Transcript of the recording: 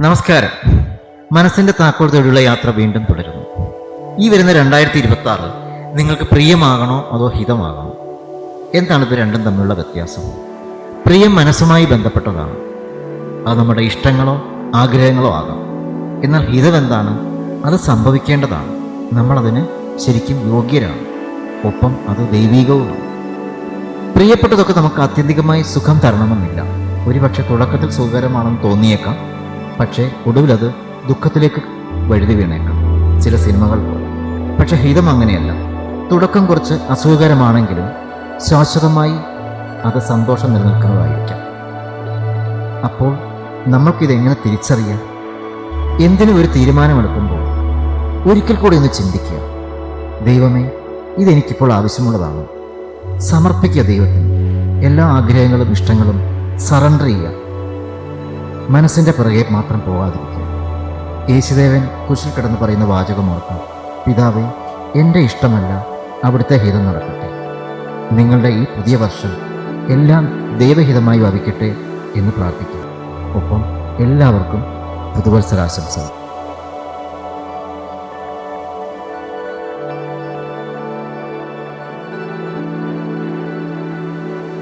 നമസ്കാരം. മനസ്സിന്റെ താക്കോൽ തേടിയുള്ള യാത്ര വീണ്ടും തുടരുന്നു. ഈ വരുന്ന രണ്ടായിരത്തി ഇരുപത്തി ആറ് നിങ്ങൾക്ക് പ്രിയമാകണോ അതോ ഹിതമാകണോ? എന്താണ് ഇത് രണ്ടും തമ്മിലുള്ള വ്യത്യാസം? പ്രിയം മനസ്സുമായി ബന്ധപ്പെട്ടതാണ്. അത് നമ്മുടെ ഇഷ്ടങ്ങളോ ആഗ്രഹങ്ങളോ ആകാം. എന്നാൽ ഹിതം എന്താണ്? അത് സംഭവിക്കേണ്ടതാണ്. നമ്മളതിന് ശരിക്കും യോഗ്യരാണ്. ഒപ്പം അത് ദൈവികവുമാണ് പ്രിയപ്പെട്ടതൊക്കെ നമുക്ക് ആത്യന്തികമായി സുഖം തരണമെന്നില്ല. ഒരുപക്ഷെ തുടക്കത്തിൽ സുഖകരമാണെന്ന് തോന്നിയേക്കാം. പക്ഷേ ഒടുവിലത് ദുഃഖത്തിലേക്ക് വഴുതി വീണേക്കാം. ചില സിനിമകൾ പക്ഷെ ഹിതം അങ്ങനെയല്ല. തുടക്കം കുറച്ച് അസുഖകരമാണെങ്കിലും ശാശ്വതമായി അത് സന്തോഷം നിലനിൽക്കുന്നതായിരിക്കാം. അപ്പോൾ നമ്മൾക്കിതെങ്ങനെ തിരിച്ചറിയാം? എന്തിനും ഒരു തീരുമാനമെടുക്കുമ്പോൾ ഒരിക്കൽ കൂടി ഒന്ന് ചിന്തിക്കുക. ദൈവമേ ഇതെനിക്കിപ്പോൾ ആവശ്യമുള്ളതാണ്. സമർപ്പിക്കുക ദൈവത്തിന്. എല്ലാ ആഗ്രഹങ്ങളും ഇഷ്ടങ്ങളും സറണ്ടർ ചെയ്യുക. മനസ്സിന്റെ പിറകെ മാത്രം പോകാതിരിക്കുക യേശുദേവൻ കുശിൽ കിടന്ന് പറയുന്ന വാചകം ഓർക്കുക പിതാവേ എന്റെ ഇഷ്ടമല്ല അവിടുത്തെ ഹിതം നടക്കട്ടെ. നിങ്ങളുടെ ഈ പുതിയ വർഷം എല്ലാം ദൈവഹിതമായി വഹിക്കട്ടെ എന്ന് പ്രാർത്ഥിക്കുന്നു ഒപ്പം എല്ലാവർക്കും പുതുവത്സരാശംസകൾ.